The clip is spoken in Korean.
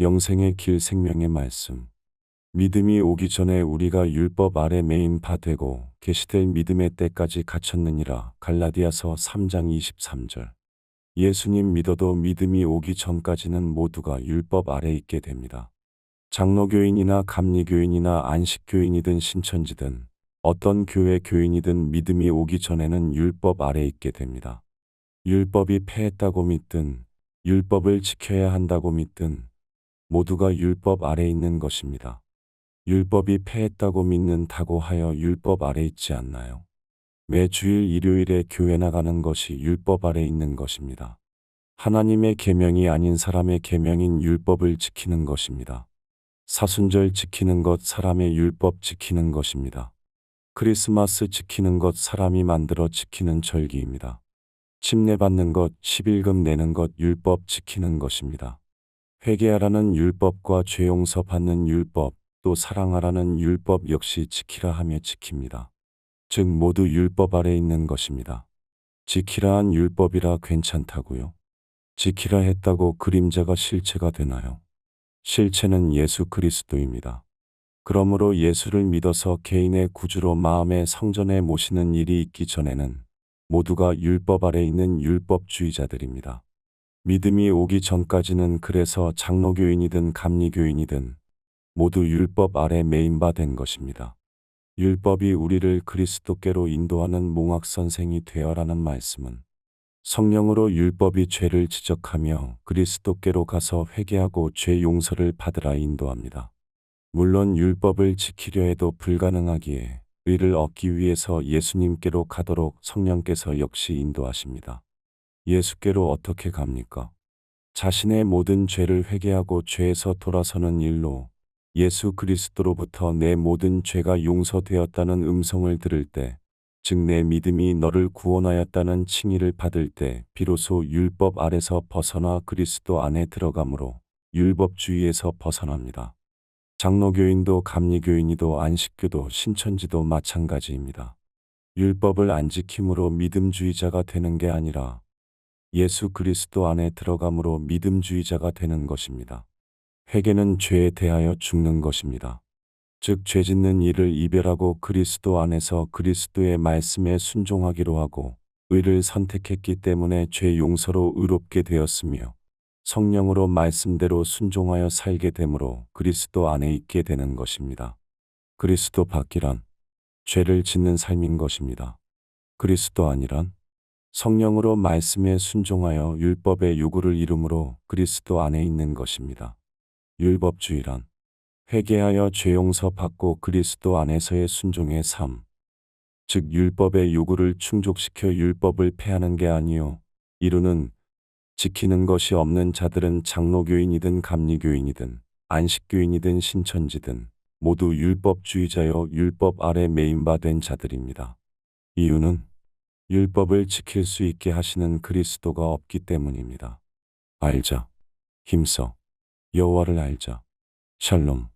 영생의 길 생명의 말씀. 믿음이 오기 전에 우리가 율법 아래 메인 바 되고 계시될 믿음의 때까지 갇혔느니라. 갈라디아서 3장 23절. 예수님 믿어도 믿음이 오기 전까지는 모두가 율법 아래 있게 됩니다. 장로교인이나 감리교인이나 안식교인이든 신천지든 어떤 교회 교인이든 믿음이 오기 전에는 율법 아래 있게 됩니다. 율법이 패했다고 믿든 율법을 지켜야 한다고 믿든 모두가 율법 아래 있는 것입니다. 율법이 패했다고 믿는다고 하여 율법 아래 있지 않나요? 매 주일 일요일에 교회 나가는 것이 율법 아래 있는 것입니다. 하나님의 계명이 아닌 사람의 계명인 율법을 지키는 것입니다. 사순절 지키는 것 사람의 율법 지키는 것입니다. 크리스마스 지키는 것 사람이 만들어 지키는 절기입니다. 침례 받는 것, 11금 내는 것 율법 지키는 것입니다. 회개하라는 율법과 죄 용서 받는 율법, 또 사랑하라는 율법 역시 지키라 하며 지킵니다. 즉 모두 율법 아래 있는 것입니다. 지키라 한 율법이라 괜찮다고요? 지키라 했다고 그림자가 실체가 되나요? 실체는 예수 그리스도입니다. 그러므로 예수를 믿어서 개인의 구주로 마음의 성전에 모시는 일이 있기 전에는 모두가 율법 아래 있는 율법주의자들입니다. 믿음이 오기 전까지는 그래서 장로교인이든 감리교인이든 모두 율법 아래 메인바 된 것입니다. 율법이 우리를 그리스도께로 인도하는 몽학 선생이 되어라는 말씀은 성령으로 율법이 죄를 지적하며 그리스도께로 가서 회개하고 죄 용서를 받으라 인도합니다. 물론 율법을 지키려 해도 불가능하기에 의를 얻기 위해서 예수님께로 가도록 성령께서 역시 인도하십니다. 예수께로 어떻게 갑니까? 자신의 모든 죄를 회개하고 죄에서 돌아서는 일로 예수 그리스도로부터 내 모든 죄가 용서되었다는 음성을 들을 때, 즉 내 믿음이 너를 구원하였다는 칭의를 받을 때 비로소 율법 아래서 벗어나 그리스도 안에 들어가므로 율법주의에서 벗어납니다. 장로교인도 감리교인이도 안식교도 신천지도 마찬가지입니다. 율법을 안 지킴으로 믿음주의자가 되는 게 아니라 예수 그리스도 안에 들어감으로 믿음주의자가 되는 것입니다. 회개는 죄에 대하여 죽는 것입니다. 즉, 죄 짓는 일을 이별하고 그리스도 안에서 그리스도의 말씀에 순종하기로 하고 의를 선택했기 때문에 죄 용서로 의롭게 되었으며 성령으로 말씀대로 순종하여 살게 되므로 그리스도 안에 있게 되는 것입니다. 그리스도 밖이란 죄를 짓는 삶인 것입니다. 그리스도 아니란 성령으로 말씀에 순종하여 율법의 요구를 이루므로 그리스도 안에 있는 것입니다. 율법주의란 회개하여 죄 용서 받고 그리스도 안에서의 순종의 삶, 즉 율법의 요구를 충족시켜 율법을 폐하는 게 아니요 이루는 지키는 것이 없는 자들은 장로교인이든 감리교인이든 안식교인이든 신천지든 모두 율법주의자여 율법 아래 메인바된 자들입니다. 이유는 율법을 지킬 수 있게 하시는 그리스도가 없기 때문입니다. 알자. 힘써. 여호와를 알자. 샬롬.